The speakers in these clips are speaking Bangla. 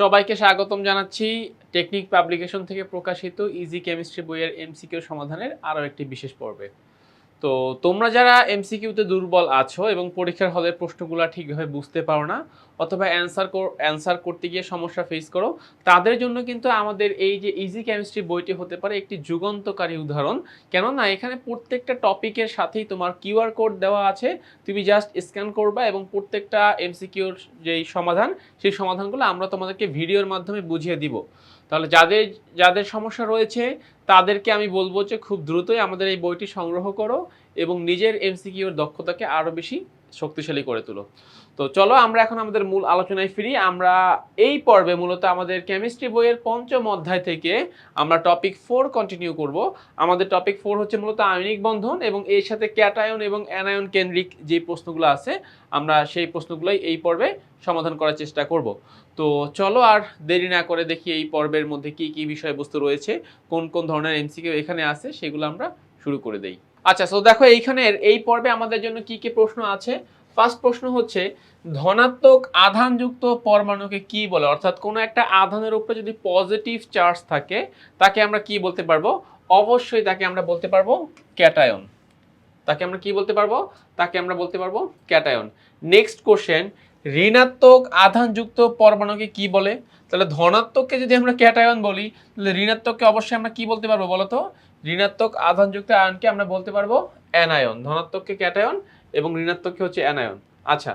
সবাইকে স্বাগতম জানাচ্ছি। টেকনিক পাবলিকেশন থেকে প্রকাশিত ইজি কেমিস্ট্রি বইয়ের এমসিকিউ সমাধানের আরও একটি বিশেষ পর্বে। তো তোমরা যারা এমসিকিউতে দুর্বল আছো এবং পরীক্ষার হলের প্রশ্নগুলো ঠিকভাবে বুঝতে পারো না, অথবা অ্যান্সার অ্যান্সার করতে গিয়ে সমস্যা ফেস করো, তাদের জন্য কিন্তু আমাদের এই যে ইজি কেমিস্ট্রি বইটি হতে পারে একটি যুগান্তকারী উদাহরণ। কেননা এখানে প্রত্যেকটা টপিকের সাথেই তোমার কিউআর কোড দেওয়া আছে, তুমি জাস্ট স্ক্যান করবা এবং প্রত্যেকটা এমসিকিউর যেই সমাধান, সেই সমাধানগুলো আমরা তোমাদেরকে ভিডিওর মাধ্যমে বুঝিয়ে দিব। তাহলে যাদের যাদের সমস্যা রয়েছে, তাদেরকে আমি বলব যে খুব দ্রুতই আমাদের এই বইটি সংগ্রহ করো এবং নিজের এমসিকিউর দক্ষতাকে আরও বেশি শক্তিশালী করে তোলো। তো চলো আমরা এখন আমাদের মূল আলোচনায় ফিরি। আমরা এই পর্বে মূলত আমাদের কেমিস্ট্রি বইয়ের পঞ্চম অধ্যায় থেকে আমরা টপিক ফোর কন্টিনিউ করব। আমাদের টপিক ফোর হচ্ছে মূলত আয়নিক বন্ধন এবং এর সাথে ক্যাটায়ন এবং অ্যানায়ন কেন্দ্রিক যে প্রশ্নগুলো আছে, আমরা সেই প্রশ্নগুলোই এই পর্বে সমাধান করার চেষ্টা করব। তো চলো আর দেরি না করে দেখি এই পর্বের মধ্যে কি কি বিষয়বস্তু রয়েছে, কোন কোন ধরনের এমসিকিউ এখানে আছে, সেগুলো আমরা শুরু করে দেই। আচ্ছা সো দেখো এইখানের এই পর্বে আমাদের জন্য কি কি প্রশ্ন আছে? ফার্স্ট প্রশ্ন হচ্ছে, ধনাত্মক আধানযুক্ত পরমাণুকে কি বলে? অর্থাৎ কোনো একটা আধানের উপরে যদি পজিটিভ চার্জ থাকে, তাকে আমরা কি বলতে পারব? অবশ্যই তাকে আমরা বলতে পারব ক্যাটায়ন তাকে আমরা কি বলতে পারব? তাকে আমরা বলতে পারব ক্যাটায়ন নেক্সট কোশ্চেন ঋণাত্মক আধানযুক্ত পরমাণুকে কি বলে? তাহলে ধনাত্মককে যদি আমরা ক্যাটায়ন বলি, তাহলে ঋণাত্মককে অবশ্যই আমরা কি বলতে পারব বলো তো? ঋণাত্মক আধানযুক্ত আয়নকে আমরা বলতে পারব অ্যানায়ন, ধনাত্মককে ক্যাটায়ন এবং ঋণাত্মককে হচ্ছে অ্যানায়ন। আচ্ছা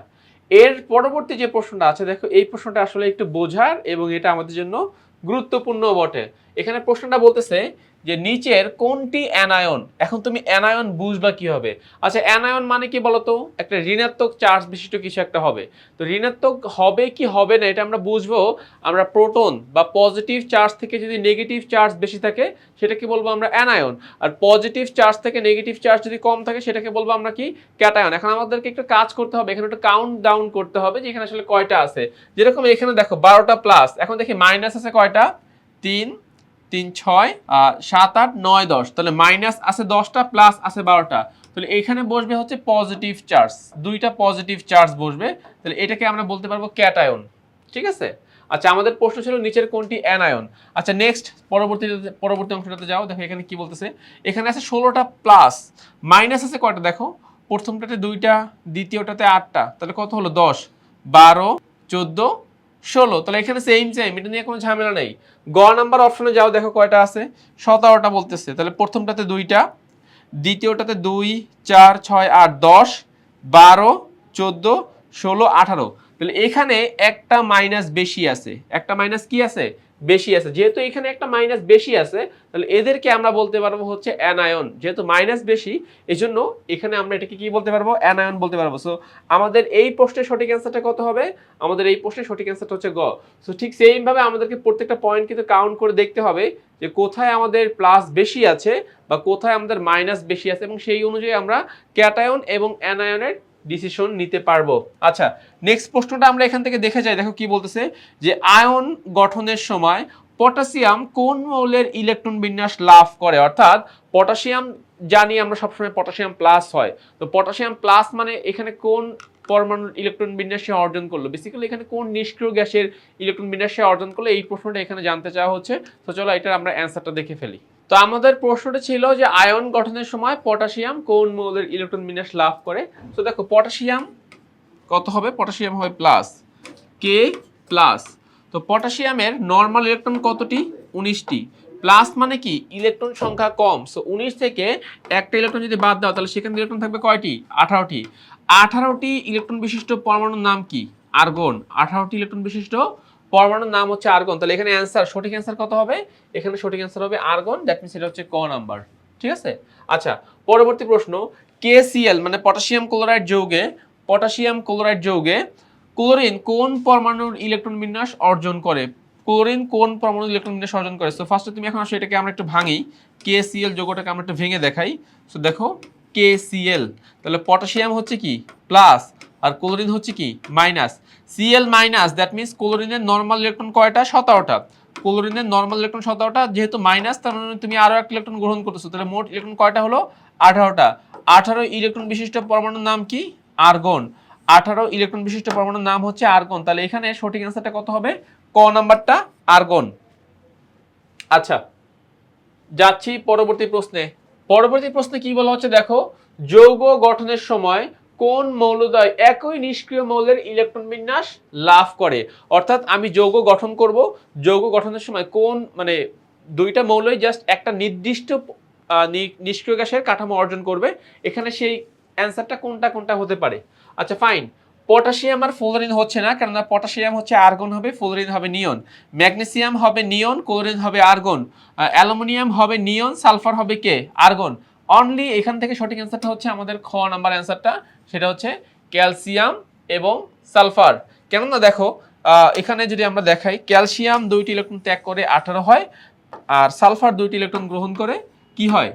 এর পরবর্তী যে প্রশ্নটা আছে, দেখো, এই প্রশ্নটা আসলে একটু বোঝার এবং এটা আমাদের জন্য গুরুত্বপূর্ণ বটে। এখানে প্রশ্নটা বলতেছে যে নিচের কোনটি অ্যানায়ন? এখন তুমি অ্যানায়ন বুঝবা কি হবে আচ্ছা অ্যানায়ন মানে কি বলতো? একটা ঋণাত্মক চার্জ বিশিষ্ট কিছু একটা হবে। তো ঋণাত্মক হবে কি হবে না, এটা আমরা বুঝব। আমরা প্রোটন বা পজিটিভ চার্জ থেকে যদি নেগেটিভ চার্জ বেশি থাকে সেটা কি বলব আমরা অ্যানায়ন। আর পজিটিভ চার্জ থেকে নেগেটিভ চার্জ যদি কম থাকে, সেটাকে বলব আমরা কি? ক্যাটায়ন। এখন আমাদেরকে একটু কাজ করতে হবে। এখানে একটু কাউন্ট ডাউন করতে হবে যে এখানে আসলে কয়টা আছে। যেরকম এখানে দেখো, বারোটা প্লাস এখন দেখি মাইনাস আছে কয়টা? তিন তিন, ছয় সাত, আট, নয়, দশ। তাহলে মাইনাস আছে দশটা প্লাস আছে বারোটা। তাহলে এখানে বসবে হচ্ছে পজিটিভ চার্জ দুইটা পজিটিভ চার্জ বসবে। তাহলে এটাকে আমরা বলতে পারব ক্যাটায়ন ঠিক আছে? আচ্ছা আমাদের প্রশ্ন ছিল নিচের কোনটি অ্যানায়ন আচ্ছা নেক্সট পরবর্তী পরবর্তী অংশটাতে যাও। দেখো এখানে কি বলতেছে? এখানে আছে ষোলোটা প্লাস মাইনাস আছে কয়টা দেখো? প্রথমটাতে দুইটা, দ্বিতীয়টাতে আটটা। তাহলে কত হলো? দশ। বারো, চোদ্দ ষোলো, তাহলে এখানে সেম সেম এটা নিয়ে কোনো ঝামেলা নেই। গ নাম্বার অপশনে যাও, দেখো কয়টা আছে। সতেরোটা বলতেছে, তাহলে প্রথমটাতে দুইটা, দ্বিতীয়টাতে দুই, চার, ছয়, আট, দশ, বারো, চোদ্দ, ষোলো, আঠারো। তাহলে এখানে একটা মাইনাস বেশি আছে। একটা মাইনাস কি আছে? বেশি আছে। যেহেতু এখানে একটা মাইনাস বেশি আছে, তাহলে এদেরকে আমরা বলতে পারব হচ্ছে অ্যানায়ন যেহেতু মাইনাস বেশি এই জন্য এখানে আমরা এটাকে কি বলতে পারব? অ্যানায়ন বলতে পারব। সো আমাদের এই প্রশ্নের সঠিক অ্যান্সারটা কত হবে? আমাদের এই প্রশ্নের সঠিক অ্যান্সারটা হচ্ছে গ। সো ঠিক সেইমভাবে আমাদেরকে প্রত্যেকটা পয়েন্ট কিন্তু কাউন্ট করে দেখতে হবে যে কোথায় আমাদের প্লাস বেশি আছে বা কোথায় আমাদের মাইনাস বেশি আছে এবং সেই অনুযায়ী আমরা ক্যাটায়ন এবং অ্যানায়নের ডিসিশন নিতে পারব। আচ্ছা নেক্সট প্রশ্নটা আমরা এখান থেকে দেখে যাই। দেখো কি বলতেছে যে, আয়ন গঠনের সময় পটাশিয়াম কোন মৌলের ইলেকট্রন বিন্যাস লাভ করে? অর্থাৎ পটাশিয়াম জানি আমরা সবসময় পটাশিয়াম প্লাস হয়। তো পটাশিয়াম প্লাস মানে এখানে কোন পরমাণুর ইলেকট্রন বিন্যাস অর্জন করল? বেসিক্যালি এখানে কোন নিষ্ক্রিয় গ্যাসের ইলেকট্রন বিন্যাস অর্জন করল? এই প্রশ্নটা এখানে জানতে চাওয়া হচ্ছে। তো চলো এটার আমরা অ্যান্সারটা দেখে ফেলি। তো আমাদের প্রশ্নটা ছিল যে আয়ন গঠনের সময় পটাশিয়াম কোন মৌলের ইলেকট্রন বিন্যাস লাভ করে? তো দেখো, পটাশিয়াম কত হবে? পটাশিয়াম হবে প্লাস কে প্লাস। তো পটাশিয়ামের নর্মাল ইলেকট্রন কতটি? উনিশটি। প্লাস মানে কি? ইলেকট্রন সংখ্যা কম। সো উনিশ থেকে একটা ইলেকট্রন যদি বাদ দাও, তাহলে সেখানে ইলেকট্রন থাকবে কয়টি? আঠারোটি। আঠারোটি ইলেকট্রন বিশিষ্ট পরমাণুর নাম কি? আর্গন। আঠারোটি ইলেকট্রন বিশিষ্ট পরমাণুর নাম হচ্ছে আর্গন তাহলে এখানে অ্যান্সার সঠিক অ্যান্সার কত হবে? এখানে সঠিক অ্যান্সার হবে আর্গন দ্যাট মিনস এটা হচ্ছে ক নাম্বার ঠিক আছে? আচ্ছা পরবর্তী প্রশ্ন কেসিএল মানে পটাশিয়াম ক্লোরাইড যৌগে পটাশিয়াম ক্লোরাইড যৌগে ক্লোরিন কোন পরমাণুর ইলেকট্রন বিন্যাস অর্জন করে? ক্লোরিন কোন পরমাণুর ইলেকট্রন বিন্যাস অর্জন করে? সো ফার্স্টে তুমি এখন আসো, এটাকে আমরা একটু ভাঙি। কেসিএল যৌগটাকে আমরা একটু ভেঙে দেখাই। সো দেখো কেসিএল তাহলে পটাশিয়াম হচ্ছে কি? প্লাস আর ক্লোরিন হচ্ছে কি? Minus Cl minus that means ক্লোরিনের normal electron কয়টা? সতেরোটা। ক্লোরিনের নর্মাল ইলেকট্রন সতেরোটা, যেহেতু মাইনাস তার মানে তুমি আরও একটা ইলেকট্রন গ্রহণ করতেছো, তাহলে মোট ইলেকট্রন কয়টা হলো? আঠারোটা। আঠারো ইলেকট্রন বিশিষ্ট পরমাণুর নাম কি? আর্গন আঠারো ইলেকট্রন বিশিষ্ট পরমাণুর নাম হচ্ছে আর্গন তাহলে এখানে সঠিক অ্যান্সারটা কত হবে? ক নাম্বারটা? আর্গন আচ্ছা যাচ্ছি পরবর্তী প্রশ্নে। পরবর্তী প্রশ্নে কি বলা হচ্ছে? দেখো, যৌগ গঠনের সময় কোন মৌলদ্বয় একই নিষ্ক্রিয় মৌলের ইলেকট্রন বিন্যাস লাভ করে? অর্থাৎ আমি যৌগ গঠন করব, যৌগ গঠনের সময় কোন মানে দুইটা মৌলই জাস্ট একটা নির্দিষ্ট নিষ্ক্রিয় গ্যাসের কাঠামো অর্জন করবে। এখানে সেই অ্যান্সারটা কোনটা কোনটা হতে পারে? আচ্ছা ফাইন। পটাশিয়াম আর ফ্লোরিন হচ্ছে না, কেননা পটাশিয়াম হচ্ছে আর্গন হবে, ফ্লোরিন হবে নিয়ন। ম্যাগনেসিয়াম হবে নিয়ন, ক্লোরিন হবে আর্গন। অ্যালুমিনিয়াম হবে নিয়ন, সালফার হবে কে? আর্গন। অনলি এখান থেকে সঠিক অ্যান্সারটা হচ্ছে আমাদের খ নাম্বার অ্যান্সারটা সেটা হচ্ছে ক্যালসিয়াম এবং সালফার কেননা দেখো এখানে যদি আমরা দেখাই ক্যালসিয়াম দুইটি ইলেকট্রন ত্যাগ করে আঠারো হয়, আর সালফার দুইটি ইলেকট্রন গ্রহণ করে কি হয়?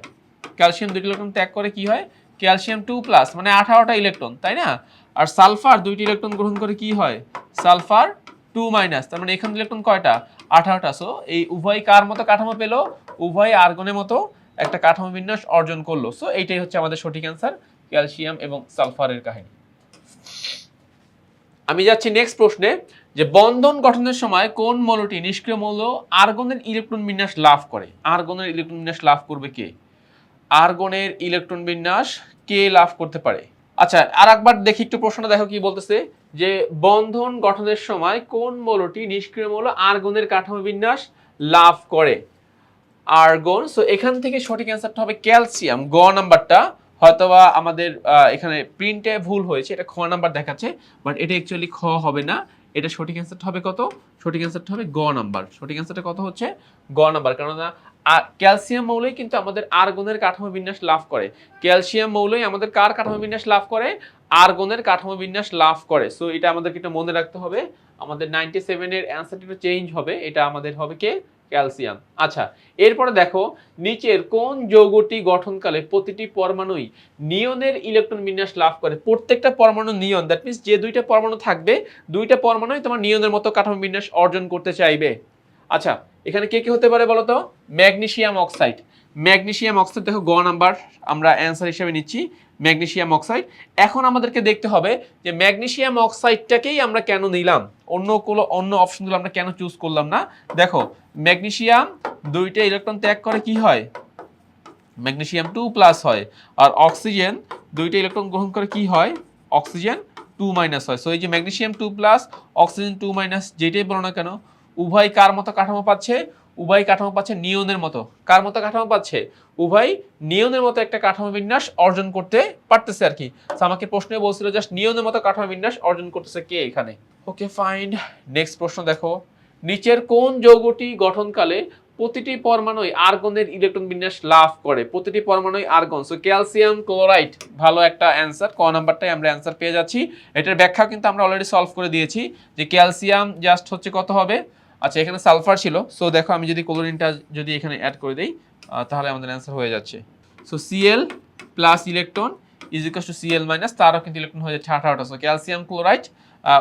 ক্যালসিয়াম দুইটি ইলেকট্রন ত্যাগ করে কি হয়? ক্যালসিয়াম টু প্লাস মানে আঠারোটা ইলেকট্রন তাই না? আর সালফার দুইটি ইলেকট্রন গ্রহণ করে কি হয়? সালফার টু মাইনাস তার মানে এখানে ইলেকট্রন কয়টা? আঠারোটা। সো এই উভয় কার মতো কাঠামো পেল? উভয় আর্গনের মতো একটা কাঠামো বিন্যাস অর্জন করল। সো এইটাই হচ্ছে আমাদের সঠিক অ্যান্সার ক্যালসিয়াম এবং সালফারের কাহিনী। আমি যাচ্ছি নেক্সট প্রশ্নে, যে বন্ধন গঠনের সময় কোন মৌলটি নিষ্ক্রিয় মৌল আর্গনের ইলেকট্রন বিন্যাস লাভ করে? আর্গনের ইলেকট্রন বিন্যাস লাভ করবে কে? আর্গনের ইলেকট্রন বিন্যাস কে লাভ করতে পারে? আচ্ছা আর একবার দেখি একটু প্রশ্নটা, দেখো কি বলতেছে, যে বন্ধন গঠনের সময় কোন মৌলটি নিষ্ক্রিয় মৌল আর্গনের কাঠামো বিন্যাস লাভ করে? আর্গন সো এখান থেকে সঠিক অ্যান্সারটা হবে ক্যালসিয়াম গ নাম্বারটা, হয়তোবা আমাদের এখানে প্রিন্টে ভুল হয়েছে, এটা খ নাম্বার দেখাচ্ছে বাট এটা অ্যাকচুয়ালি খ হবে না, এটা সঠিক অ্যান্সারটা হবে কত? সঠিক অ্যান্সারটা হবে গ নাম্বার, সঠিক অ্যান্সারটা কত হচ্ছে? গ নাম্বার, কেননা ক্যালসিয়াম মৌলই কিন্তু আমাদের আর্গনের কাঠামো বিন্যাস লাভ করে ক্যালসিয়াম মৌলই আমাদের কার কাঠামো বিন্যাস লাভ করে? আর্গনের কাঠামো বিন্যাস লাভ করে সো এটা আমাদেরকে একটু মনে রাখতে হবে, আমাদের নাইনটি সেভেনের অ্যান্সারটা একটু চেঞ্জ হবে, এটা আমাদের হবে কে? ক্যালসিয়াম। আচ্ছা এরপরে দেখো, নিচের কোন যৌগটি গঠনকালে প্রতিটি পরমাণুই নিয়নের ইলেকট্রন বিন্যাস লাভ করে? প্রত্যেকটা পরমাণু নিয়ন দ্যাট মিনস যে দুইটা পরমাণু থাকবে, দুইটা পরমাণুই তোমার নিয়নের মতো কাঠামো বিন্যাস অর্জন করতে চাইবে। আচ্ছা এখানে কে কে হতে পারে বলো তো ম্যাগনেশিয়াম অক্সাইড। ম্যাগনেসিয়াম অক্সাইড, দেখো গ নাম্বার, আমরা অ্যান্সার হিসেবে নিচ্ছি, ম্যাগনেশিয়াম অক্সাইড। এখন আমাদেরকে দেখতে হবে যে ম্যাগনেশিয়াম অক্সাইডটাকেই আমরা কেন নিলাম? অন্য কোনো, অন্য অপশনগুলো আমরা কেন চুজ করলাম না? দেখো, ম্যাগনেশিয়াম দুইটা ইলেকট্রন ত্যাগ করে কি হয়? ম্যাগনেশিয়াম টু প্লাস হয়। আর অক্সিজেন দুইটা ইলেকট্রন গ্রহণ করে কি হয়? অক্সিজেন টু মাইনাস হয়। সো এই যে magnesium two plus oxygen two minus যেটাই বলো না কেন, উভয় কার মতো কাঠামো পাচ্ছে? উভয় কাঠামো পাচ্ছে নিয়নের মতো। কার মতো কাঠামো পাচ্ছে? উভয় নিয়নের মতো একটা কাঠামো বিন্যাস অর্জন করতে পারতেছে আর কি। আমাকে প্রশ্নে বলছিল, জাস্ট নিয়নের মতো কাঠামো বিন্যাস অর্জন করতেছে কে এখানে? ওকে ফাইন নেক্সট প্রশ্ন দেখো। নিচের কোন যৌগটি গঠনকালে প্রতিটি পরমাণুই আর্গনের ইলেকট্রন বিন্যাস লাভ করে? প্রতিটি পরমাণুই আর্গন। সো ক্যালসিয়াম ক্লোরাইড ভালো একটা অ্যান্সার ক নাম্বারটাই আমরা অ্যান্সার পেয়ে যাচ্ছি। এটার ব্যাখ্যা কিন্তু আমরা অলরেডি সলভ করে দিয়েছি যে ক্যালসিয়াম জাস্ট হচ্ছে কত হবে? আচ্ছা এখানে সালফার ছিল। সো দেখো, আমি যদি ক্লোরিনটা যদি এখানে অ্যাড করে দিই তাহলে আমাদের অ্যান্সার হয়ে যাচ্ছে। So Cl plus electron is equals to Cl minus তারও কিন্তু ইলেকট্রন হয়ে যাচ্ছে আঠারোটা। সো ক্যালসিয়াম ক্লোরাইড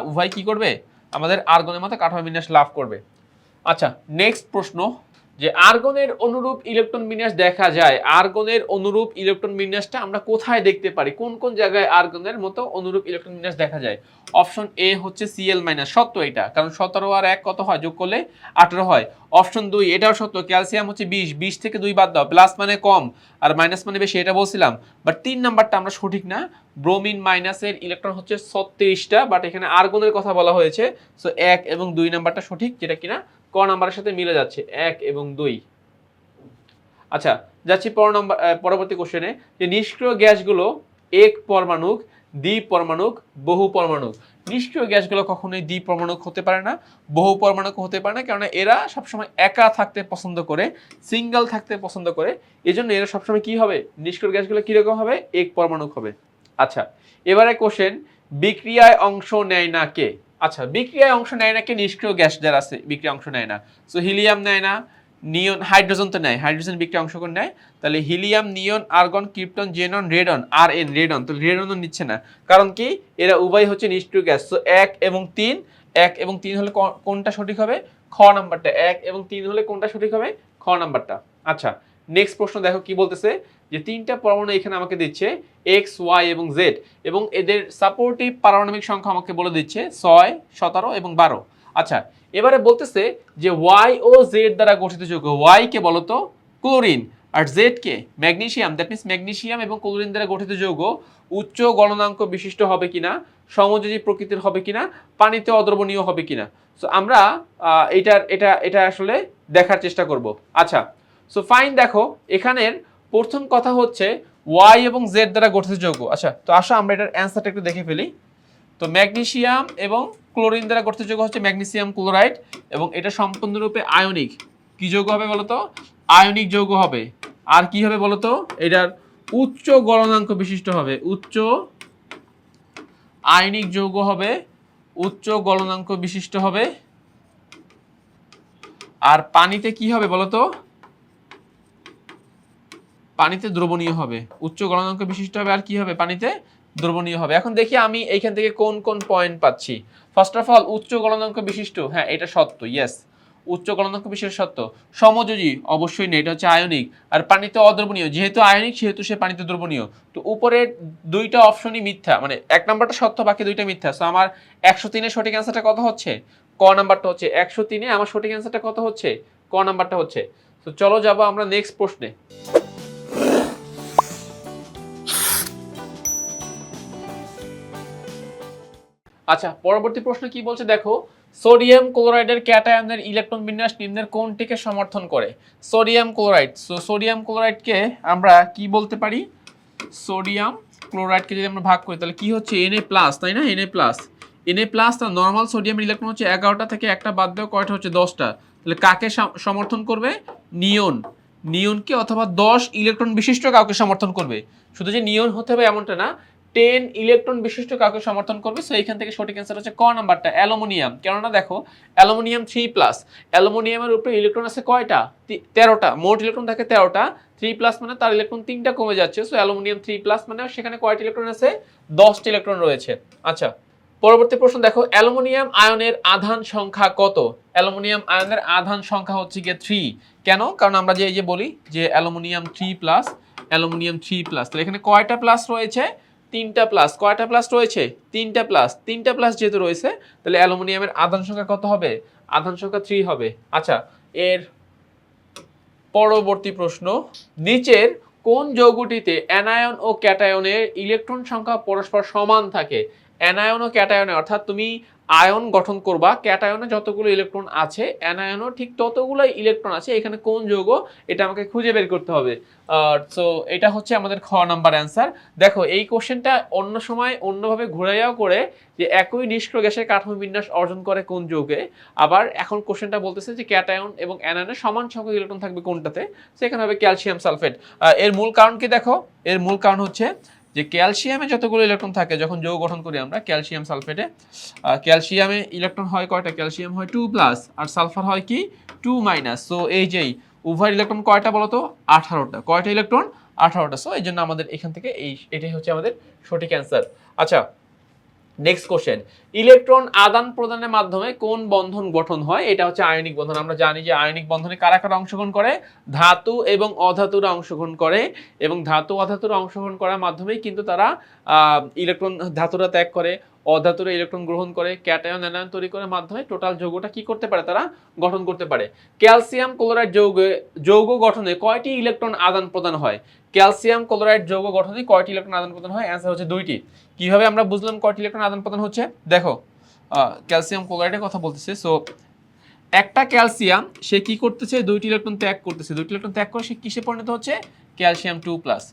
উভয় কী করবে? আমাদের আর্গনের মতো কাঠামো বিন্যাস লাভ করবে। আচ্ছা নেক্সট প্রশ্ন। যে আর্গনের অনুরূপ ইলেকট্রন বিন্যাস দেখা যায়। আর্গনের অনুরূপ ইলেকট্রন বিন্যাসটা আমরা কোথায় দেখতে পারি? কোন কোন জায়গায় আর্গনের মতো অনুরূপ ইলেকট্রন বিন্যাস দেখা যায়? অপশন এ হচ্ছে সিএল মাইনাস সত্য এটা। কারণ সতেরো আর এক কত হয়? যোগ করলে আঠেরো হয়। অপশন দুই, এটাও সত্য ক্যালসিয়াম হচ্ছে বিশ। বিশ থেকে দুই বাদ দাও প্লাস মানে কম। আর মাইনাস মানে বেশি, এটা বলছিলাম। বাট তিন নাম্বারটা আমরা সঠিক না। ব্রোমিন মাইনাসের ইলেকট্রন হচ্ছে ছত্রিশটা বাট এখানে আর্গনের কথা বলা হয়েছে। সো এক এবং দুই নাম্বারটা সঠিক, যেটা কিনা ক নাম্বারের সাথে মিলে যাচ্ছে এক এবং দুই। আচ্ছা যাচ্ছি পর নম্বর পরবর্তী কোশ্চেনে যে নিষ্ক্রিয় গ্যাসগুলো এক পরমাণুক, দ্বি পরমাণুক, বহু পরমাণুক। নিষ্ক্রিয় গ্যাসগুলো কখনোই দ্বি পরমাণুক হতে পারে না, বহু পরমাণুক হতে পারে না, কেননা এরা সবসময় একা থাকতে পছন্দ করে, সিঙ্গেল থাকতে পছন্দ করে। এই জন্য এরা সবসময় কি হবে? নিষ্ক্রিয় গ্যাসগুলো কীরকম হবে? এক পরমাণুক হবে। আচ্ছা এবারে কোশ্চেন বিক্রিয়ায় অংশ নেয় না কে? আচ্ছা বিক্রিয়ায় অংশ নেয় না কে নিষ্ক্রিয় গ্যাস যারা আছে বিক্রিয়া অংশ নেয় না। সো হিলিয়াম নেয় না, নিয়ন, হাইড্রোজেন তো নেয়, হাইড্রোজেন বিক্রিয়া অংশগ্রহণ নেয়? তাহলে helium, neon, argon krypton xenon, radon R N radon, তো রেডনও নিচ্ছে না। কারণ কি? এরা উভয় হচ্ছে নিষ্ক্রিয় গ্যাস। তো এক এবং তিন, এক এবং তিন হলে কোনটা সঠিক হবে? খ নাম্বারটা। এক এবং তিন হলে কোনটা সঠিক হবে? খ নাম্বারটা। আচ্ছা নেক্সট প্রশ্ন দেখো কি বলতেছে? যে তিনটা পরমাণু এখানে আমাকে দিচ্ছে এক্স ওয়াই এবং জেড এবং এদের সাপোর্টিভ পারমাণবিক সংখ্যা আমাকে বলে দিচ্ছে ছয়, সতেরো এবং বারো। আচ্ছা এবারে বলতেছে যে ওয়াই ও জেড দ্বারা গঠিত যৌগ ওয়াই কে বলতো ক্লোরিন, আর জেড কে ম্যাগনেসিয়াম দ্যাট মিনস ম্যাগনেশিয়াম এবং ক্লোরিন দ্বারা গঠিত যৌগ, উচ্চ গণনাঙ্ক বিশিষ্ট হবে কিনা, সমযোজী প্রকৃতির হবে কিনা, পানিতে অদ্রবণীয় হবে কিনা। সো আমরা এটার, এটা এটা আসলে দেখার চেষ্টা করব। আচ্ছা সো ফাইন দেখো, এখানের প্রথম কথা হচ্ছে ওয়াই এবং জেড দ্বারা গঠিত যৌগ। আচ্ছা তো আসো আমরা এটার অ্যান্সারটা একটু দেখে ফেলি। তো ম্যাগনেসিয়াম এবং ক্লোরিন দ্বারা গঠিত যৌগ হচ্ছে ম্যাগনেসিয়াম ক্লোরাইড এবং এটা সম্পূর্ণরূপে আয়নিক। কি যৌগ হবে বলতো? আয়নিক যৌগ হবে। আর কি হবে বলতো? এটার উচ্চ গলনাঙ্ক বিশিষ্ট হবে। উচ্চ আয়নিক যৌগ হবে, উচ্চ গলনাঙ্ক বিশিষ্ট হবে। আর পানিতে কি হবে বলতো? পানিতে দ্রবণীয় হবে। উচ্চ গলনাঙ্ক বিশিষ্ট হবে, আর কি হবে? পানিতে দ্রবণীয় হবে। এখন দেখি আমি এইখান থেকে কোন কোন পয়েন্ট পাচ্ছি। ফার্স্ট অফ অল উচ্চ গলনাঙ্ক বিশিষ্ট। হ্যাঁ এটা সত্য ইয়েস উচ্চ গলনাঙ্ক বিশিষ্ট সত্য। সমযোজী, অবশ্যই নেই এটা হচ্ছে আয়নিক। আর পানিতে অদ্রবণীয়, যেহেতু আয়নিক, সেহেতু সে পানিতে দ্রবণীয়। তো উপরের দুইটা অপশনই মিথ্যা। মানে এক নাম্বারটা সত্য, বাকি দুইটা মিথ্যা। সো আমার একশো তিনের সঠিক অ্যান্সারটা কত হচ্ছে? ক নাম্বারটা হচ্ছে একশো তিনে। আমার সঠিক অ্যান্সারটা কত হচ্ছে? ক নাম্বারটা হচ্ছে। তো চলো যাব আমরা নেক্সট প্রশ্নে। আচ্ছা পরবর্তী প্রশ্ন কি বলছে? দেখো, সোডিয়াম ক্লোরাইডের ক্যাটায়নের ইলেকট্রন বিন্যাস নিম্নের কোনটিকে সমর্থন করে? সোডিয়াম ক্লোরাইড, সো সোডিয়াম ক্লোরাইডকে আমরা কি বলতে পারি? সোডিয়াম ক্লোরাইডকে যদি আমরা ভাগ করি, তাহলে কি হচ্ছে? এনএ প্লাস তাই না? এনএ প্লাস এনএ প্লাস তার নর্মাল সোডিয়ামের ইলেকট্রন হচ্ছে এগারোটা থেকে একটা বাদ দেওয়া কয়টা হচ্ছে? দশটা। তাহলে কাকে সমর্থন করবে? নিয়ন। নিয়নকে অথবা দশ ইলেকট্রন বিশিষ্ট কাউকে সমর্থন করবে। শুধু যে নিয়ন হতে হবে এমনটা না টেন ইলেকট্রন বিশিষ্ট কাউকে সমর্থন করবে? সো এখান থেকে সঠিক অ্যান্সার হচ্ছে ক নাম্বারটা? অ্যালুমিনিয়াম। কেননা দেখো, অ্যালুমিনিয়াম থ্রি প্লাস অ্যালুমিনিয়ামের উপরে ইলেকট্রন আছে কয়টা? তেরোটা। মোট ইলেকট্রন থাকে তেরোটা। থ্রি প্লাস মানে তার ইলেকট্রন তিনটা কমে যাচ্ছে। সো অ্যালুমিনিয়াম থ্রি প্লাস মানে সেখানে কয়টা ইলেকট্রন আছে? দশটা ইলেকট্রন রয়েছে। আচ্ছা পরবর্তী প্রশ্ন দেখো, অ্যালুমিনিয়াম আয়নের আধান সংখ্যা কত? অ্যালুমিনিয়াম আয়নের আধান সংখ্যা হচ্ছে গিয়ে থ্রি কেন? কারণ আমরা যে এই যে বলি যে aluminium three plus aluminium three plus তাহলে এখানে কয়টা প্লাস রয়েছে? তিনটা প্লাস কয়টা প্লাস রয়েছে? তিনটা প্লাস তিনটা প্লাস যেহেতু রয়েছে, তাহলে অ্যালুমিনিয়ামের আধান সংখ্যা কত হবে? আধান সংখ্যা থ্রি হবে। আচ্ছা এর পরবর্তী প্রশ্ন, নিচের কোন যৌগটিতে অ্যানায়ন ও ক্যাটায়নের ইলেকট্রন সংখ্যা পরস্পর সমান থাকে? অ্যানায়ন ও ক্যাটায়নে, অর্থাৎ তুমি আয়ন গঠন করবা। ক্যাটায়নে যতগুলো ইলেকট্রন আছে, অ্যানায়নও ঠিক ততগুলো ইলেকট্রন আছে। এখানে কোন যৌগ? এটা আমাকে খুঁজে বের করতে হবে। সো এটা হচ্ছে আমাদের খ নাম্বার অ্যান্সার দেখো, এই কোশ্চেনটা অন্য সময় অন্যভাবে ঘুরাইয়াও করে যে একই নিষ্ক্রিয় গ্যাসের কাঠামো বিন্যাস অর্জন করে কোন যৌগে। আবার এখন কোশ্চেনটা বলতেছে যে ক্যাটায়ন এবং অ্যানায়নের সমান সংখ্যক ইলেকট্রন থাকবে কোনটাতে? সেখানে হবে ক্যালসিয়াম সালফেট। এর মূল কারণ কি দেখো? এর মূল কারণ হচ্ছে যে ক্যালসিয়ামে যতগুলো ইলেকট্রন থাকে, যখন যৌ গঠন করি আমরা, ক্যালসিয়াম সালফেটে ক্যালসিয়ামে ইলেকট্রন হয় কয়টা? ক্যালসিয়াম হয় টু প্লাস আর সালফার হয় কি? টু মাইনাস সো এই যেই উভয় ইলেকট্রন কয়টা বলতো? আঠারোটা। কয়টা ইলেকট্রন আঠারোটা। সো এই জন্য আমাদের এখান থেকে এই, এটাই হচ্ছে আমাদের সঠিক অ্যান্সার আচ্ছা নেক্সট কোশ্চেন ইলেকট্রন আদান প্রদানের মাধ্যমে কোন বন্ধন গঠন হয়? এটা হচ্ছে আয়নিক বন্ধন। আমরা জানি যে আয়নিক বন্ধনে কারা কারা অংশগ্রহণ করে? ধাতু এবং অধাতুরা অংশগ্রহণ করে এবং ধাতু অধাতুরা অংশগ্রহণ করার মাধ্যমেই কিন্তু তারা ইলেকট্রন ধাতুরা ত্যাগ করে, অধাতুরা ইলেকট্রন গ্রহণ করে, ক্যাটায়ন অ্যানায়ন তৈরি করার মাধ্যমে টোটাল যৌগটা কি করতে পারে? তারা গঠন করতে পারে। ক্যালসিয়াম ক্লোরাইড যৌগে, যৌগ গঠনে কয়টি ইলেকট্রন আদান প্রদান হয়? ক্যালসিয়াম ক্লোরাইড যৌগ গঠনে কয়টি ইলেকট্রন আদান প্রদান হয়? অ্যান্সার হচ্ছে দুইটি। কীভাবে আমরা বুঝলাম কয়টি ইলেকট্রন আদান প্রদান হচ্ছে? দেখো ক্যালসিয়াম ক্লোরাইডের কথা বলতেছে সো একটা ক্যালসিয়াম, সে কি করতেছে? দুইটি ইলেকট্রন ত্যাগ করতেছে। দুইটি ইলেকট্রন ত্যাগ করে সে কিসে পরিণত হচ্ছে? Calcium two plus.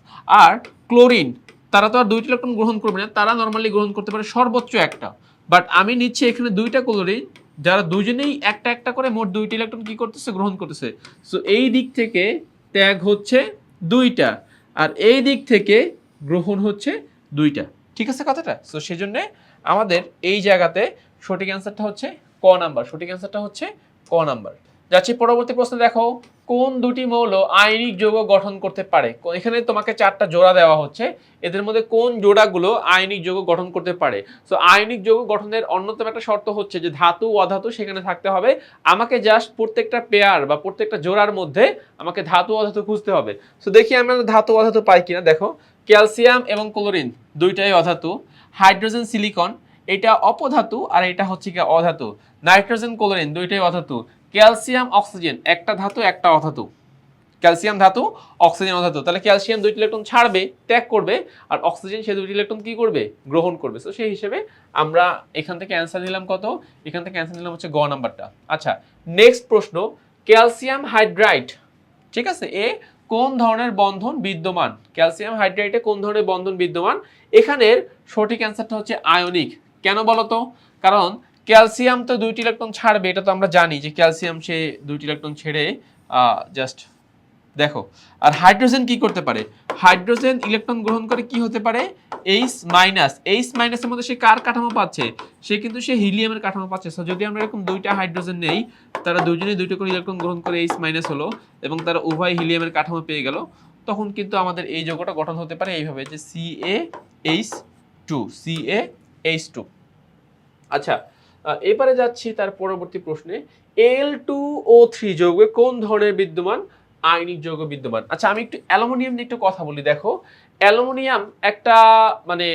আর ক্লোরিন, তারা তো আর দুইটি ইলেকট্রন গ্রহণ করবে না, তারা নর্মালি গ্রহণ করতে পারে সর্বোচ্চ একটা। বাট আমি নিচ্ছি এখানে দুইটা ক্লোরিন, যারা দুজনেই একটা একটা করে মোট দুইটি ইলেকট্রন কি করতেছে? গ্রহণ করতেছে। সো এই দিক থেকে ত্যাগ হচ্ছে দুইটা, আর এই দিক থেকে গ্রহণ হচ্ছে দুইটা। ঠিক আছে কথাটা? সো সেজন্য আমাদের এই জায়গাতে সঠিক অ্যান্সারটা হচ্ছে ক নাম্বার সঠিক অ্যান্সারটা হচ্ছে ক নাম্বার যাচ্ছি পরবর্তী প্রশ্ন, দেখো। কোন দুটি মৌল আয়নিক যৌগ গঠন করতে পারে? এখানে তোমাকে চারটা জোড়া দেওয়া হচ্ছে। এদের মধ্যে কোন জোড়াগুলো আয়নিক যৌগ গঠন করতে পারে? সো আয়নিক যৌগ গঠনের অন্যতম একটা শর্ত হচ্ছে যে ধাতু, অধাতু সেখানে থাকতে হবে। আমাকে জাস্ট প্রত্যেকটা পেয়ার বা প্রত্যেকটা জোড়ার মধ্যে আমাকে ধাতু, অধাতু খুঁজতে হবে। সো দেখি আমরা ধাতু, অধাতু পাই কিনা। দেখো, ক্যালসিয়াম এবং ক্লোরিন দুইটাই অধাতু। হাইড্রোজেন, সিলিকন, এটা অপধাতু আর এটা হচ্ছে কি অধাতু। নাইট্রোজেন, ক্লোরিন দুইটাই অধাতু। ক্যালসিয়াম, অক্সিজেন, একটা ধাতু, একটা অধাতু। ক্যালসিয়াম ধাতু, অক্সিজেন, অধাতু। তাহলে ক্যালসিয়াম দুইটি ইলেকট্রন ছাড়বে, ত্যাগ করবে, আর অক্সিজেন সে দুইটি ইলেকট্রন কি করবে? গ্রহণ করবে। তো সেই হিসেবে আমরা এখান থেকে অ্যান্সার নিলাম কত? এখান থেকে অ্যান্সার নিলাম হচ্ছে গ নাম্বারটা। আচ্ছা নেক্সট প্রশ্ন, ক্যালসিয়াম হাইড্রাইট, ঠিক আছে? এ কোন ধরনের বন্ধন বিদ্যমান? ক্যালসিয়াম হাইড্রাইটে কোন ধরনের বন্ধন বিদ্যমান? এখানের সঠিক অ্যান্সারটা হচ্ছে আয়নিক। কেন বলতো? কারণ ক্যালসিয়াম তো দুইটি ইলেকট্রন ছাড়বে, এটা তো আমরা জানি যে ক্যালসিয়াম সে দুইটি ইলেকট্রন ছেড়ে জাস্ট দেখো। আর হাইড্রোজেন কি করতে পারে? হাইড্রোজেন ইলেকট্রন গ্রহণ করে কি হতে পারে? এইচ মাইনাস এইচ মাইনাসের মধ্যে সে কার কাঠামো পাচ্ছে? সে কিন্তু সে হিলিয়ামের কাঠামো পাচ্ছে। যদি আমরা এরকম দুইটা হাইড্রোজেন নেই, তারা দুজনেই দুইটা করে ইলেকট্রন গ্রহণ করে এইচ মাইনাস হলো এবং তারা উভয় হিলিয়ামের কাঠামো পেয়ে গেল, তখন কিন্তু আমাদের এই যৌগটা গঠন হতে পারে এইভাবে যে C A H two C A H two আচ্ছা এবারে যাচ্ছি তার পরবর্তী প্রশ্নে। এল টু ও থ্রি যৌগে কোন ধরনের বিদ্যমান? আয়নিক যৌগ বিদ্যমান। আচ্ছা আমি একটু অ্যালুমিনিয়াম নিয়ে একটু কথা বলি, দেখো। অ্যালুমিনিয়াম একটা মানে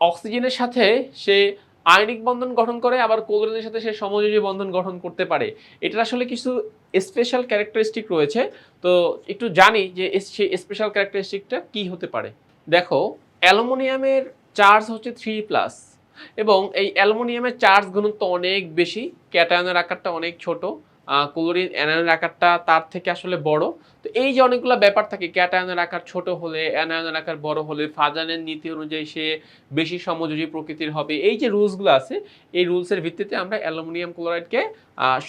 অক্সিজেনের সাথে সে আয়নিক বন্ধন গঠন করে, আবার ক্লোরিনের সাথে সে সমযোজী বন্ধন গঠন করতে পারে। এটার আসলে কিছু স্পেশাল ক্যারেক্টারিস্টিক রয়েছে। তো একটু জানি যে সেই স্পেশাল ক্যারেক্টারিস্টিকটা কি হতে পারে। দেখো, অ্যালুমিনিয়ামের চার্জ হচ্ছে থ্রি প্লাস এবং এই অ্যালুমিনিয়ামের চার্জ ঘনত্ব অনেক বেশি, ক্যাটায়নের আকারটা অনেক ছোট ক্লোরিন, অ্যানায়নের আকারটা তার থেকে আসলে বড়। তো এই যে অনেকগুলো ব্যাপার থাকে, ক্যাটায়নের আকার ছোট হলে, অ্যানায়নের আকার বড় হলে, ফাজানের নীতি অনুযায়ী সে বেশি সমযোজী প্রকৃতির হবে, এই যে রুলসগুলো আছে, এই রুলসের ভিত্তিতে আমরা অ্যালুমিনিয়াম ক্লোরাইডকে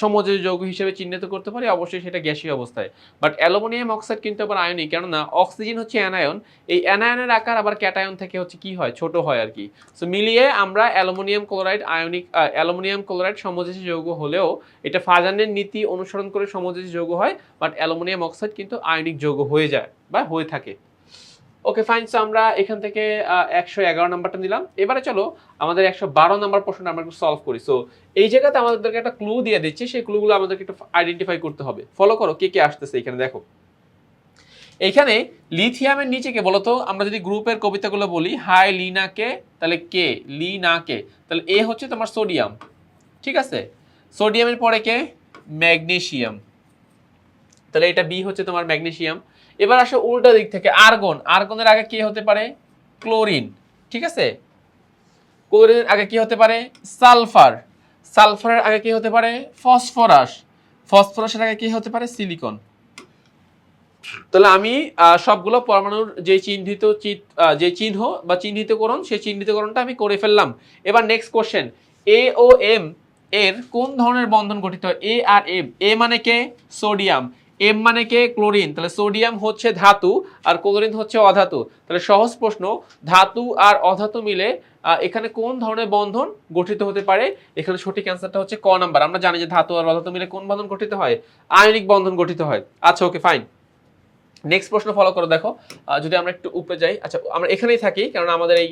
সমযোজী যৌগ হিসেবে চিহ্নিত করতে পারি, অবশ্যই সেটা গ্যাসীয় অবস্থায়। বাট অ্যালুমিনিয়াম অক্সাইড কিন্তু আবার আয়নিক, কেননা অক্সিজেন হচ্ছে অ্যানায়ন। এই অ্যানায়নের আকার আবার ক্যাটায়ন থেকে হচ্ছে কি হয়? ছোট হয় আর কি। সো মিলিয়ে আমরা aluminium chloride ionic aluminium chloride সমযোজী যৌগ হলেও এটা ফাজানের নীতি অনুসরণ করে সমযোজী যৌগ হয় বাট অ্যালুমিনিয়াম অক্সাইড কিন্তু আয়নিক যৌগ হয়ে যায় বা হয়ে থাকে। ওকে ফাইন সো আমরা এখান থেকে একশো এগারো নাম্বারটা নিলাম। এবারে চলো আমাদের একশো বারো নাম্বার প্রশ্নটা আমরা একটু সলভ করি। সো এই জায়গাতে আমাদেরকে একটা ক্লু দিয়ে দিচ্ছি। সেই ক্লুগুলো আমাদেরকে একটু আইডেন্টিফাই করতে হবে। ফলো করো, কে কে আসতেছে এখানে, দেখো। এখানে লিথিয়ামের নিচে কে বলতো? আমরা যদি গ্রুপের কবিতাগুলো বলি হাই লিনাকে তাহলে কে? লি না কে। তাহলে এ হচ্ছে তোমার সোডিয়াম ঠিক আছে? সোডিয়ামের পরে কে? ম্যাগনেশিয়াম তাহলে এটা বি হচ্ছে তোমার ম্যাগনেসিয়াম এবার আসো উল্টা দিক থেকে আর্গন আর্গনের আগে কি হতে পারে? ক্লোরিন ঠিক আছে? ক্লোরিনের আগে কি হতে পারে? সালফার সালফারের আগে কি হতে পারে? ফসফরাস ফসফরাসের আগে কি হতে পারে? সিলিকন তাহলে আমি সবগুলো পরমাণুর যে চিহ্নিত যে চিহ্ন বা চিহ্নিতকরণ, সেই চিহ্নিতকরণটা আমি করে ফেললাম। এবার next question A O M এর কোন ধরনের বন্ধন গঠিত এ আর এম এ মানে কে? সোডিয়াম এম মানে কে? ক্লোরিন। তাহলে সোডিয়াম হচ্ছে ধাতু আর ক্লোরিন হচ্ছে অধাতু। তাহলে সহজ প্রশ্ন, ধাতু আর অধাতু মিলে এখানে কোন ধরনের বন্ধন গঠিত হতে পারে? এখানে সঠিক অ্যান্সারটা হচ্ছে ক নাম্বার। আমরা জানি যে ধাতু আর অধাতু মিলে কোন বন্ধন গঠিত হয়? আয়নিক বন্ধন গঠিত হয়। আচ্ছা ওকে ফাইন নেক্সট প্রশ্ন ফলো করো, দেখো। যদি আমরা একটু উপরে যাই আচ্ছা আমরা এখানেই থাকি কারণ আমাদের এই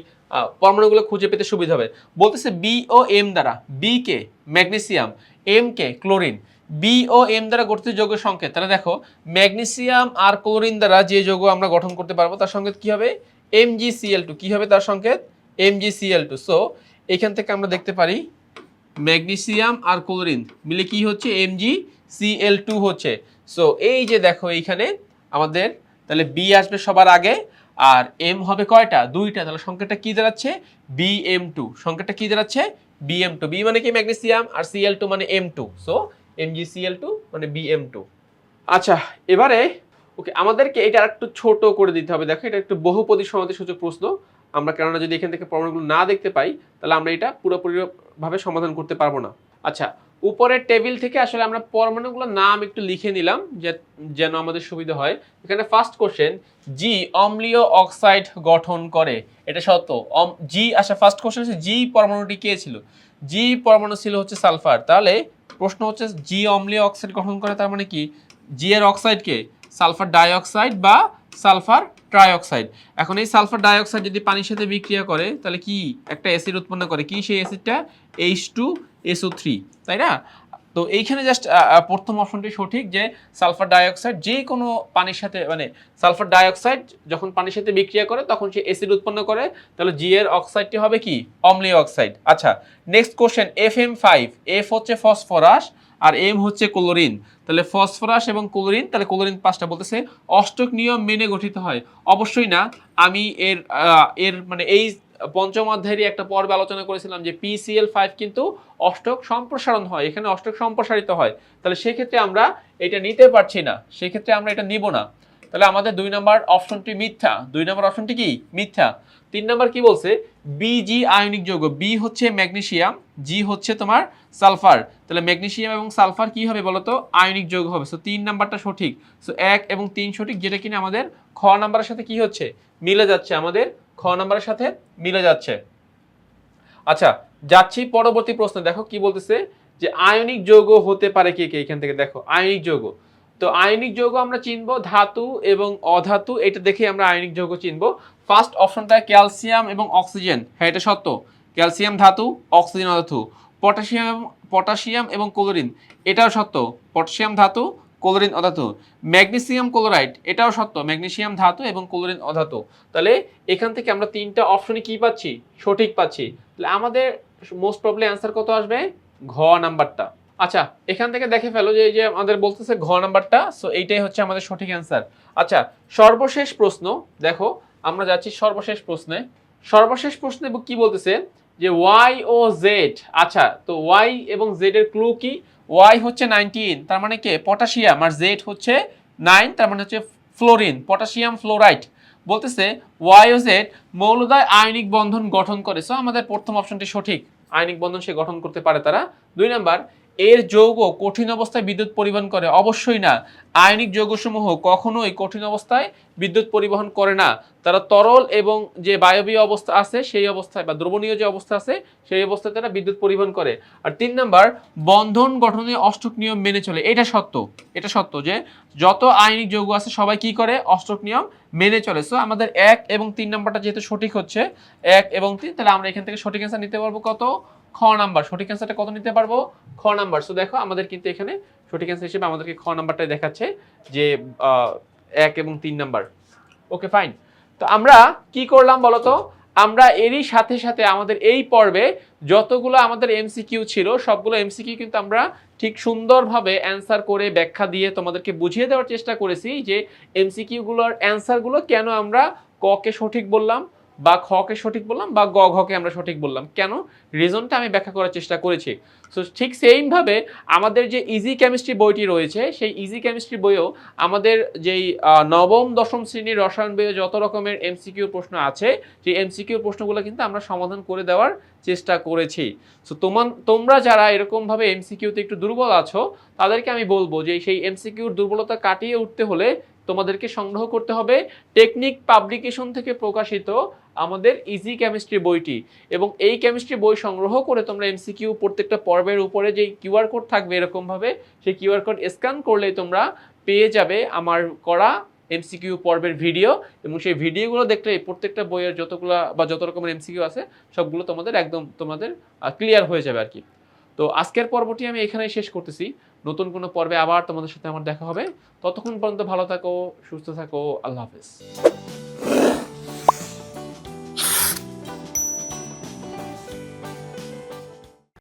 পরমাণুগুলো খুঁজে পেতে সুবিধা হবে। বলতেছে বি ও এম দ্বারা বি কে, ম্যাগনেসিয়াম এম কে, ক্লোরিন। বি ও এম দ্বারা গঠিত যৌগের সংকেত। তাহলে দেখো, ম্যাগনেসিয়াম আর ক্লোরিন দ্বারা যে যৌগ আমরা গঠন করতে পারব, তার সংকেত কি হবে? এম জি সিএল টু কি হবে তার সংকেত? M G Cl two so এখান থেকে আমরা দেখতে পারি, ম্যাগনেসিয়াম আর ক্লোরিন মিলে কি হচ্ছে? এম জি সিএল টু হচ্ছে। সো এই যে দেখো এইখানে আমাদের, তাহলে বি আসবে সবার আগে, আর এম হবে কয়টা? দুইটা। তাহলে সংখ্যাটা কি দাঁড়াচ্ছে? বি এম টু সংখ্যাটা কি দাঁড়াচ্ছে? বি এম টু বি মানে কি ম্যাগনেসিয়াম আর সিএল টু মানে M two so M G Cl two মানে বি এম টু আচ্ছা এবারে, ওকে, আমাদেরকে এটা একটু ছোট করে দিতে হবে। দেখো, এটা একটু বহুপদী সমাধি সূচক প্রশ্ন। আমরা কেননা যদি এখান থেকে প্রমাণগুলো না দেখতে পাই, তাহলে আমরা এটা পুরোপুরিভাবে সমাধান করতে পারব না। আচ্ছা উপরের টেবিল থেকে আসলে আমরা পরমাণুগুলোর নাম একটু লিখে নিলাম, যে, যেন আমাদের সুবিধা হয়। এখানে ফার্স্ট কোশ্চেন জি অম্লীয় অক্সাইড গঠন করে। এটা সত্য। জি আচ্ছা ফার্স্ট কোশ্চেন হচ্ছে জি পরমাণুটি কে ছিল? জি পরমাণু ছিল হচ্ছে সালফার। তাহলে প্রশ্ন হচ্ছে জি অম্লীয় অক্সাইড গঠন করে তার মানে কি? জি এর অক্সাইডকে সালফার ডাইঅক্সাইড বা সালফার ট্রাইঅক্সাইড এখন এই সালফার ডাইঅক্সাইড যদি পানির সাথে বিক্রিয়া করে, তাহলে কি একটা অ্যাসিড উৎপন্ন করে? কি সেই অ্যাসিডটা এইচ টু এসও থ্রি তাই না? তো এইখানে জাস্ট প্রথম অপশনটি সঠিক যে সালফার ডাইঅক্সাইড যে কোনো পানির সাথে মানে সালফার ডাইঅক্সাইড যখন পানির সাথে বিক্রিয়া করে তখন সে অ্যাসিড উৎপন্ন করে, তাহলে জি এর অক্সাইডটি হবে কি? অম্লীয় অক্সাইড আচ্ছা next question F M five F হচ্ছে ফসফরাস আর এম হচ্ছে ক্লোরিন তাহলে ফসফরাস এবং ক্লোরিন তাহলে ক্লোরিন পাঁচটা বলতেছে অষ্টক নিয়ম মেনে গঠিত হয়। অবশ্যই না, আমি এর এর মানে এই পঞ্চম অধ্যায়েরই একটা পর্বে আলোচনা করেছিলাম যে পিসিএল ফাইভ কিন্তু অষ্টক সম্প্রসারণ হয়, এখানে অষ্টক সম্প্রসারিত হয়। তাহলে সেক্ষেত্রে আমরা এটা নিতে পারছি না, সেক্ষেত্রে আমরা এটা নিব না। তাহলে আমাদের দুই নম্বর অপশনটি মিথ্যা, দুই নম্বর অপশনটি কি? মিথ্যা। তিন নম্বর কি বলছে? বিজি আয়নিক যৌগ বি হচ্ছে ম্যাগনেশিয়াম জি হচ্ছে তোমার সালফার। তাহলে ম্যাগনেশিয়াম এবং সালফার কি হবে বলতো? আয়নিক যৌগ হবে। সো তিন নাম্বারটা সঠিক। সো এক এবং তিন সঠিক, যেটা কিনা আমাদের খ নাম্বারের সাথে কি হচ্ছে? মিলে যাচ্ছে আমাদের খ নাম্বারের সাথে মিলে যাচ্ছে। আচ্ছা যাচ্ছি পরবর্তী প্রশ্ন। দেখো কি বলতেছে যে আয়নিক যৌগ হতে পারে কে কে? এখান থেকে দেখো, আয়নিক যৌগ। তো আয়নিক যৌগ আমরা চিনবো ধাতু এবং অধাতু, এটা দেখে আমরা আয়নিক যৌগ চিনবো। ফার্স্ট অপশনটা ক্যালসিয়াম এবং অক্সিজেন। হ্যাঁ এটা সত্য। ক্যালসিয়াম ধাতু, অক্সিজেন অধাতু। পটাশিয়াম পটাশিয়াম এবং ক্লোরিন, এটাও সত্য। পটাশিয়াম ধাতু ক্লোরিন অধাতু। ম্যাগনেসিয়াম ক্লোরাইড, এটাও সত্য, ম্যাগনেসিয়াম ধাতু এবং ক্লোরিন অধাতু। তাহলে এখান থেকে আমরা তিনটা অপশনে কি পাচ্ছি? সঠিক পাচ্ছি। তাহলে আমাদের মোস্ট প্রবলি অ্যান্সার কত আসবে? ঘ নাম্বারটা। আচ্ছা এখান থেকে দেখে ফেলো যে, এই যে আমাদের বলতেছে ঘ নাম্বারটা সো এইটাই হচ্ছে আমাদের সঠিক অ্যান্সার আচ্ছা সর্বশেষ প্রশ্ন, দেখো, আমরা যাচ্ছি সর্বশেষ প্রশ্নে। সর্বশেষ প্রশ্নে কি বলতেছে? যে ওয়াই ও জেড আচ্ছা তো ওয়াই এবং জেড এর ক্লু কি? ওয়াই হচ্ছে নাইনটিন তার মানে কে? পটাশিয়াম আর জেড হচ্ছে নাইন তার মানে হচ্ছে ফ্লোরিন পটাশিয়াম ফ্লোরাইড বলতেছে ওয়াই ও জেড মৌলদায় আয়নিক বন্ধন গঠন করে। সো আমাদের প্রথম অপশনটি সঠিক। আয়নিক বন্ধন সে গঠন করতে পারে তারা। দুই নাম্বার, এর যৌগ কঠিন অবস্থায় বিদ্যুৎ পরিবহন করে? অবশ্যই না। আয়নিক যৌগসমূহ কখনোই কঠিন অবস্থায় বিদ্যুৎ পরিবহন করে না। তারা তরল এবং যে বায়বীয় অবস্থা আছে, সেই অবস্থায় বা দ্রবণীয় যে অবস্থা আছে, সেই অবস্থায় তারা বিদ্যুৎ পরিবহন করে। আর তিন নাম্বার, বন্ধন গঠনে অষ্টক নিয়ম মেনে চলে। এটা সত্য। এটা সত্য যে যত আয়নিক যৌগ আছে, সবাই কি করে? অষ্টক নিয়ম মেনে চলে। সো আমাদের এক এবং তিন নাম্বারটা যেহেতু সঠিক হচ্ছে, এক এবং তিন, তাহলে আমরা এখান থেকে সঠিক অ্যান্সার নিতে পারব কত? খ নাম্বার। সঠিক অ্যান্সারটা কত নিতে পারব? খ নাম্বার। সো দেখো, আমাদের কিন্তু এখানে সঠিক অ্যান্সার হিসেবে আমাদেরকে খ নাম্বারটাই দেখাচ্ছে যে এক এবং তিন নাম্বার। ওকে ফাইন তো আমরা কি করলাম বলতো? আমরা এরই সাথে সাথে আমাদের এই পর্বে যতগুলো আমাদের এমসিকিউ ছিল, সবগুলো এমসিকিউ কিন্তু আমরা ঠিক সুন্দরভাবে অ্যান্সার করে ব্যাখ্যা দিয়ে তোমাদেরকে বুঝিয়ে দেওয়ার চেষ্টা করেছি যে এমসিকিউগুলোর অ্যান্সারগুলো কেন আমরা ককে সঠিক বললাম বা খকে সঠিক বললাম বা গ ঘকে আমরা সঠিক বললাম। কেন? রিজনটা আমি ব্যাখ্যা করার চেষ্টা করেছি। সো ঠিক সেইমভাবে আমাদের যে ইজি কেমিস্ট্রি বইটি রয়েছে, সেই ইজি কেমিস্ট্রি বইও আমাদের যেই নবম, দশম শ্রেণির রসায়ন বইয়ে যত রকমের এমসিকিউ প্রশ্ন আছে, সেই এমসিকিউ প্রশ্নগুলো কিন্তু আমরা সমাধান করে দেওয়ার চেষ্টা করেছি। সো তোমার তোমরা যারা এরকমভাবে এমসিকিউতে একটু দুর্বল আছো, তাদেরকে আমি বলব যে সেই এমসিকিউর দুর্বলতা কাটিয়ে উঠতে হলে তোমাদেরকে সংগ্রহ করতে হবে টেকনিক পাবলিকেশন থেকে প্রকাশিত আমাদের ইজি কেমিস্ট্রি বইটি। এবং এই কেমিস্ট্রি বই সংগ্রহ করে তোমরা এমসিকিউ প্রত্যেকটা পর্বের উপরে যে কিউআর কোড থাকবে এরকমভাবে, সেই কিউআর কোড স্ক্যান করলেই তোমরা পেয়ে যাবে আমার করা এমসিকিউ পর্বের ভিডিও। এবং সেই ভিডিওগুলো দেখলে প্রত্যেকটা বইয়ের যতগুলো বা যত রকমের এমসিকিউ আছে, সবগুলো তোমাদের একদম তোমাদের ক্লিয়ার হয়ে যাবে আর কি। তো আজকের পর্বটি আমি এখানেই শেষ করতেছি। নতুন কোনো পর্বে আবার তোমাদের সাথে আমার দেখা হবে। ততক্ষণ পর্যন্ত ভালো থাকো, সুস্থ থাকো, আল্লাহ হাফেজ।